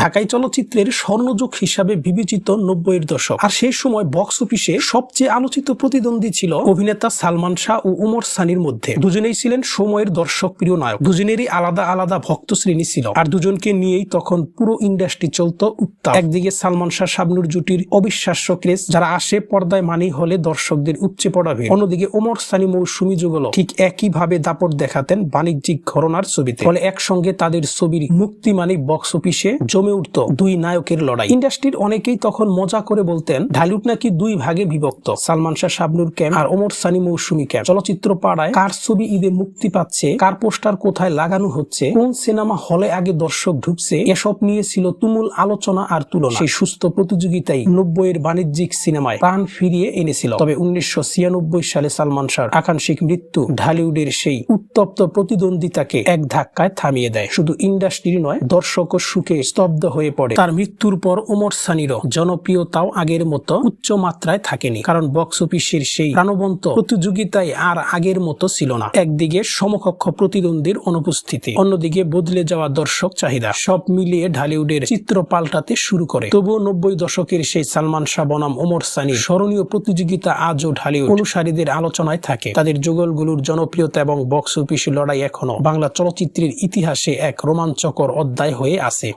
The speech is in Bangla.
ঢাকাই চলচ্চিত্রের স্বর্ণযুগ হিসাবে বিবেচিত নব্বইয়ের দশক। আর সেই সময় বক্স অফিসে সবচেয়ে আলোচিত প্রতিদ্বন্দ্বী ছিল অভিনেতা সালমান শাহ ও উমর সানির মধ্যে। দুজনেই ছিলেন সময়ের দর্শক প্রিয় নায়ক। দুজনেরই আলাদা আলাদা ভক্ত শ্রেণি ছিল। আর দুজনকে নিয়েই তখন পুরো ইন্ডাস্ট্রি চলতো উত্তাপ। একদিকে সালমান শাহ শাবনুর জুটির অবিশ্বাস্য ক্রেজ, যারা আসে পর্দায় মানি হলে দর্শকদের উপচে পড়াবে অন্যদিকে ওমর সানি মৌসুমী যুগল ঠিক একইভাবে দাপট দেখাতেন বাণিজ্যিক ঘরনার ছবিতে। ফলে একসঙ্গে তাদের ছবির মুক্তি মানে বক্স অফিসে উঠত দুই নায়কের লড়াই। ইন্ডাস্ট্রির অনেকেই তখন মজা করে বলতেন ঢালিউড নাকি দুই ভাগে বিভক্ত, সালমান শাহ শাবনুর ক্যাম্প আর ওমর সানি মৌসুমী ক্যাম্প চলচ্চিত্র পাড়ায় কার ছবি ঈদে মুক্তি পাচ্ছে, কার পোস্টার কোথায় লাগানো হচ্ছে, কোন সিনেমা হলে আগে দর্শক ঢুকছে, এসব নিয়ে ছিল তুমুল আলোচনা আর তুলনা। সেই সুস্থ প্রতিযোগিতাই নব্বইয়ের বাণিজ্যিক সিনেমায় প্রাণ ফিরিয়ে এনেছিল। তবে উনিশশো ছিয়ানব্বই সালে সালমান শাহর আকাঙ্ক্ষিক মৃত্যু ঢালিউডের সেই উত্তপ্ত প্রতিদ্বন্দ্বিতাকে এক ধাক্কায় থামিয়ে দেয়। শুধু ইন্ডাস্ট্রি নয় দর্শক ও সুখে স্তব্ধ হয়ে পড়ে। তার মৃত্যুর পর ওমর সানিরও জনপ্রিয়তাও আগের মতো উচ্চ মাত্রায় থাকেনি। কারণ বক্স অফিসের সেই প্রাণবন্ত প্রতিযোগিতায় আর আগের মতো ছিল না। একদিকে সমকক্ষ প্রতিদ্বন্দ্বীর অনুপস্থিতি, অন্যদিকে বদলে যাওয়া দর্শক চাহিদা। সব মিলিয়ে ঢালিউডের চিত্র পাল্টাতে শুরু করে। তবুও নব্বই দশকের সেই সালমান শাহ বনাম, ওমর সানির স্মরণীয় প্রতিযোগিতা আজও ঢালিউড অনুসারীদের আলোচনায় থাকে। তাদের যুগলগুলোর জনপ্রিয়তা এবং বক্স অফিস লড়াই এখনও বাংলা চলচ্চিত্রের ইতিহাসে এক রোমাঞ্চকর অধ্যায় হয়ে আছে।